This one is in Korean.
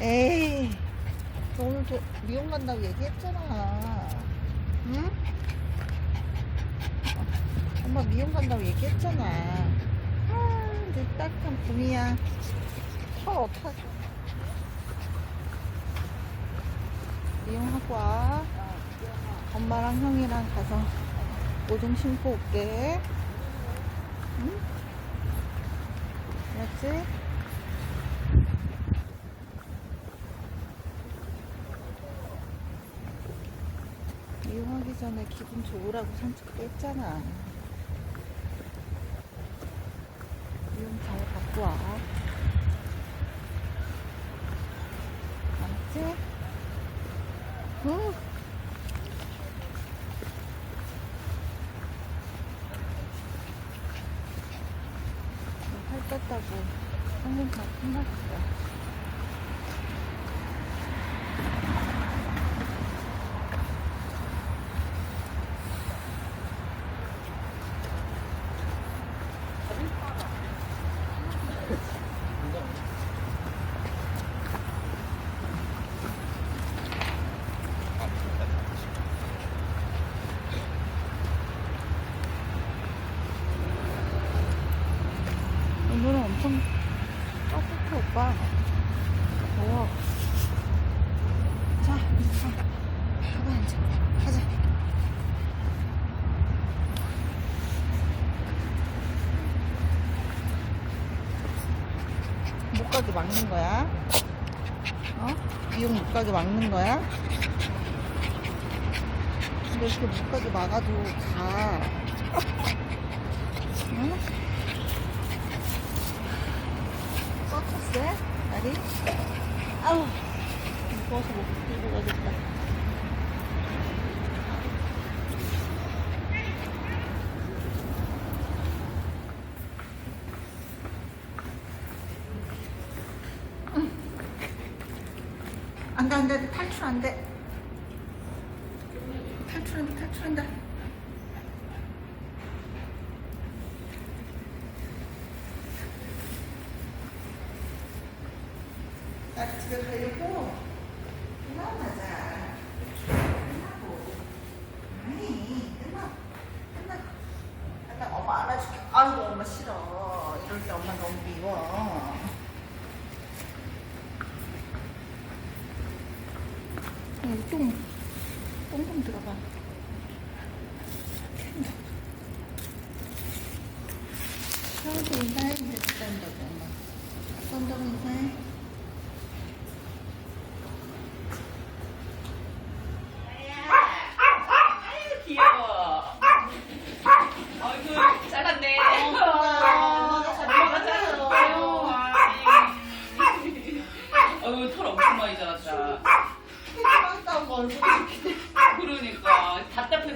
에이, 너 오늘 저 미용 간다고 얘기했잖아. 응? 엄마 미용 간다고 얘기했잖아. 아, 내 따뜻한 봄이야. 털 어떡하지? 미용하고 와. 엄마랑 형이랑 가서 오줌 신고 올게. 응? 알았지? 전에 기분 좋으라고 산책도 했잖아. 미용 잘 받고 와. 알았지? 응. 살 떴다고 한번 다 끝났어. 엄청 따뜻해 오빠 더워 자 가봐 이제 가자 못 가게 막는 거야 어? 미용 못 가게 막는 거야? 근데 이렇게 못 가게 막아도 가 응? 꽉찼어 날이? 아우 무거워서 못 들고 가겠다. 안돼 안돼. 탈출 안돼. 탈출한다 탈출한다 나 집에 가려고? 끝나가자. 끝나고. 아니 끝나 끝나 끝나 엄마 안아줄게. 아이고 엄마 싫어. 이럴 때 엄마 너무 미워. 좀 똥좀 들어봐. 처음부터 인사했는데 그딴다고 엄마 떤다고 인사해 귀여워. 아이고, 잘났네. 엄마가 잘 엄마가 잘했어요. 아이고, 털 엄청 많이 자랐다. 똥 딴거 얼굴이 그러니까 답답해서